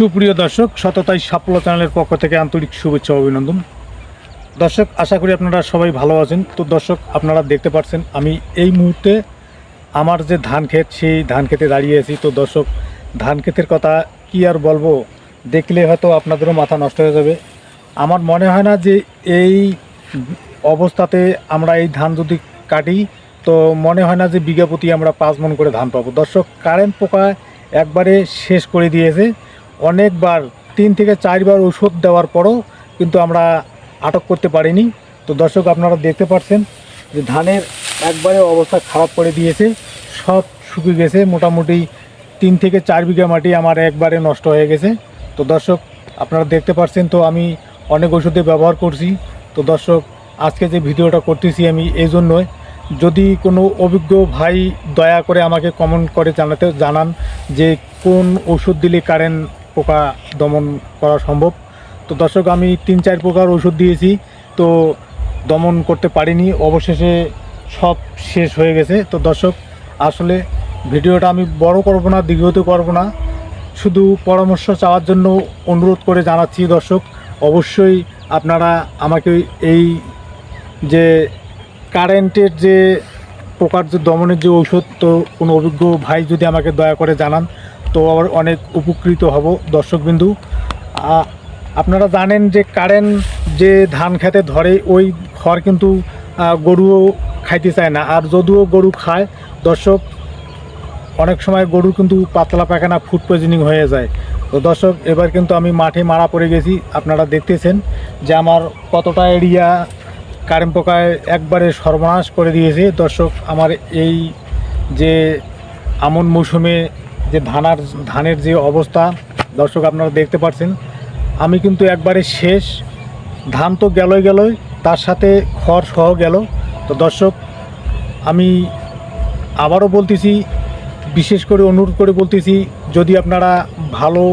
সুপ্রিয় দর্শক, সততাই সাফল্য চ্যানেলের পক্ষ থেকে আন্তরিক শুভেচ্ছা অভিনন্দন। দর্শক, আশা করি আপনারা সবাই ভালো আছেন। তো দর্শক, আপনারা দেখতে পাচ্ছেন, আমি এই মুহূর্তে আমার যে ধান ক্ষেত, সেই ধান খেতে দাঁড়িয়ে আছি। তো দর্শক, ধান ক্ষেতের কথা কি আর বলব? দেখলে হয়তো আপনাদেরও মাথা নষ্ট হয়ে যাবে। আমার মনে হয় না যে এই অবস্থাতে আমরা এই ধান যদি কাটি, তো মনে হয় না যে বিঘা প্রতি আমরা পাঁচ মন করে ধান পাবো। দর্শক কারেন্ট পোকা একবারে শেষ করে দিয়েছে। অনেকবার, তিন থেকে চারবার ওষুধ দেওয়ার পরও কিন্তু আমরা আটক করতে পারিনি। তো দর্শক, আপনারা দেখতে পাচ্ছেন যে ধানের একবারে অবস্থা খারাপ করে দিয়েছে, সব শুকিয়ে গেছে, মোটামুটি তিন থেকে চার বিঘা মাটি আমার একবারে নষ্ট হয়ে গেছে। তো দর্শক, আপনারা দেখতে পাচ্ছেন তো আমি অনেক ওষুধে ব্যবহার করছি। তো দর্শক, আজকে যে ভিডিওটা করতেছি আমি এই জন্যই। যদি কোনো অভিজ্ঞ ভাই দয়া করে আমাকে কমেন্ট করে জানাতে জানান যে কোন ওষুধ দিলে কারেন্ট পোকা দমন করা সম্ভব। তো দর্শক, আমি তিন, চার প্রকার ওষুধ দিয়েছি। তো দমন করতে পারিনি, অবশেষে সব শেষ হয়ে গেছে। তো দর্শক, আসলে ভিডিওটা আমি বড় করব না, দীর্ঘত করব না। শুধু পরামর্শ চাওয়ার জন্য অনুরোধ করে জানাচ্ছি দর্শক, অবশ্যই আপনারা আমাকে এই যে কারেন্টের যে পোকার যে দমনের যে ঔষধ, তো কোনো অভিজ্ঞ ভাই যদি আমাকে দয়া করে জানান তো আবার অনেক উপকৃত হব দর্শকবিন্দু। আপনারা জানেন যে কারেন্ট যে ধান খেতে ধরে, ওই খড় কিন্তু গরুও খাইতে চায় না। আর যদিও গরু খায়, দর্শক, অনেক সময় গরু কিন্তু পাতলা পায়খানা ফুড পয়জনিং হয়ে যায়। তো দর্শক, এবার কিন্তু আমি মাঠে মারা পড়ে গেছি। আপনারা দেখতেছেন যে আমার কতটা এরিয়া কারেন্ট পোকায় একবারে সর্বনাশ করে দিয়েছে। দর্শক, আমার এই যে আমন মৌসুমে যে ধানার, ধানের যে অবস্থা, দর্শক আপনারা দেখতে পাচ্ছেন আমি কিন্তু একবারে শেষ। ধান তো গেলই গেলই, তার সাথে খড় সহ গেল। তো দর্শক, আমি আবারও বলতেছি, বিশেষ করে অনুরোধ করে বলতেছি, যদি আপনারা ভালো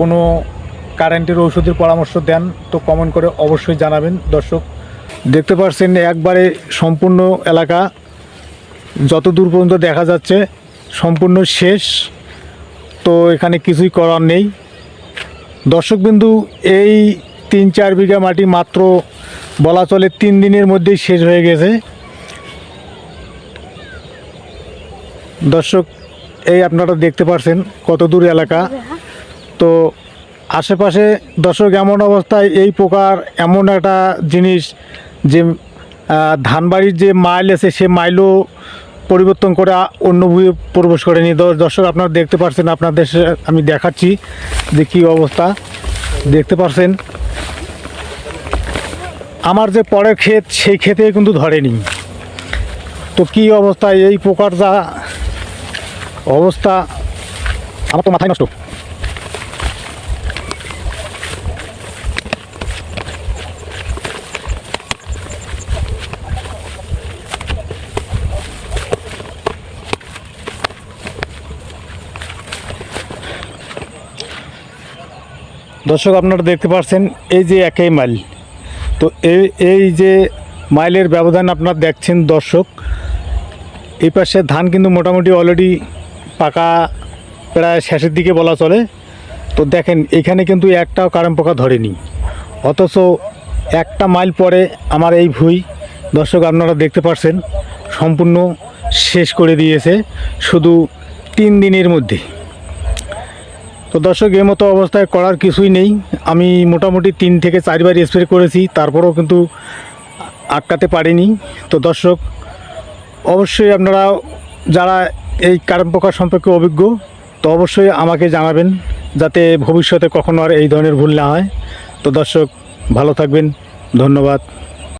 কোনো কারেন্টের ওষুধের পরামর্শ দেন, তো কমেন্ট করে অবশ্যই জানাবেন। দর্শক, দেখতে পাচ্ছেন একবারে সম্পূর্ণ এলাকা যত দূর পর্যন্ত দেখা যাচ্ছে সম্পূর্ণ শেষ। তো এখানে কিছুই করার নেই। দর্শকবিন্দু, এই তিন চার বিঘা মাটি মাত্র বলা চলে তিন দিনের মধ্যেই শেষ হয়ে গেছে। দর্শক, এই আপনারা দেখতে পাচ্ছেন কত দূর এলাকা। তো আশেপাশে দর্শক এমন অবস্থায় এই প্রকার এমন একটা জিনিস যে ধানবাড়ির যে মাইল আছে, সে মাইলও পরিবর্তন করে অন্য ভূমি প্রবেশ করেনি। নি দর্শক আপনারা দেখতে পাচ্ছেন আপনাদের আমি দেখাচ্ছি যে কী অবস্থা। দেখতে পাচ্ছেন আমার যে পরের ক্ষেত, সেই ক্ষেতে কিন্তু ধরেনি। তো কী অবস্থা? এই পোকার যা অবস্থা, আমার তো মাথায় নষ্ট। দর্শক, আপনারা দেখতে পাচ্ছেন এই যে একই মাইল। তো এই এই যে মাইলের ব্যবধান আপনারা দেখছেন, দর্শক, এই পাশে ধান কিন্তু মোটামুটি অলরেডি পাকা, প্রায় শেষের দিকে বলা চলে। তো দেখেন, এখানে কিন্তু একটাও কারেন্ট পোকা ধরেনি। অথচ একটা মাইল পরে আমার এই ভুই, দর্শক, আপনারা দেখতে পাচ্ছেন সম্পূর্ণ শেষ করে দিয়েছে, শুধু তিন দিনের মধ্যে। তো দর্শক, এই মতো অবস্থায় করার কিছুই নেই। আমি মোটামুটি তিন থেকে চারবার স্প্রে করেছি, তারপরেও কিন্তু আটকাতে পারিনি। তো দর্শক, অবশ্যই আপনারা যারা এই কারেন্ট পোকা সম্পর্কে অভিজ্ঞ, তো অবশ্যই আমাকে জানাবেন, যাতে ভবিষ্যতে কখনো আর এই ধরনের ভুল না হয়। তো দর্শক, ভালো থাকবেন। ধন্যবাদ।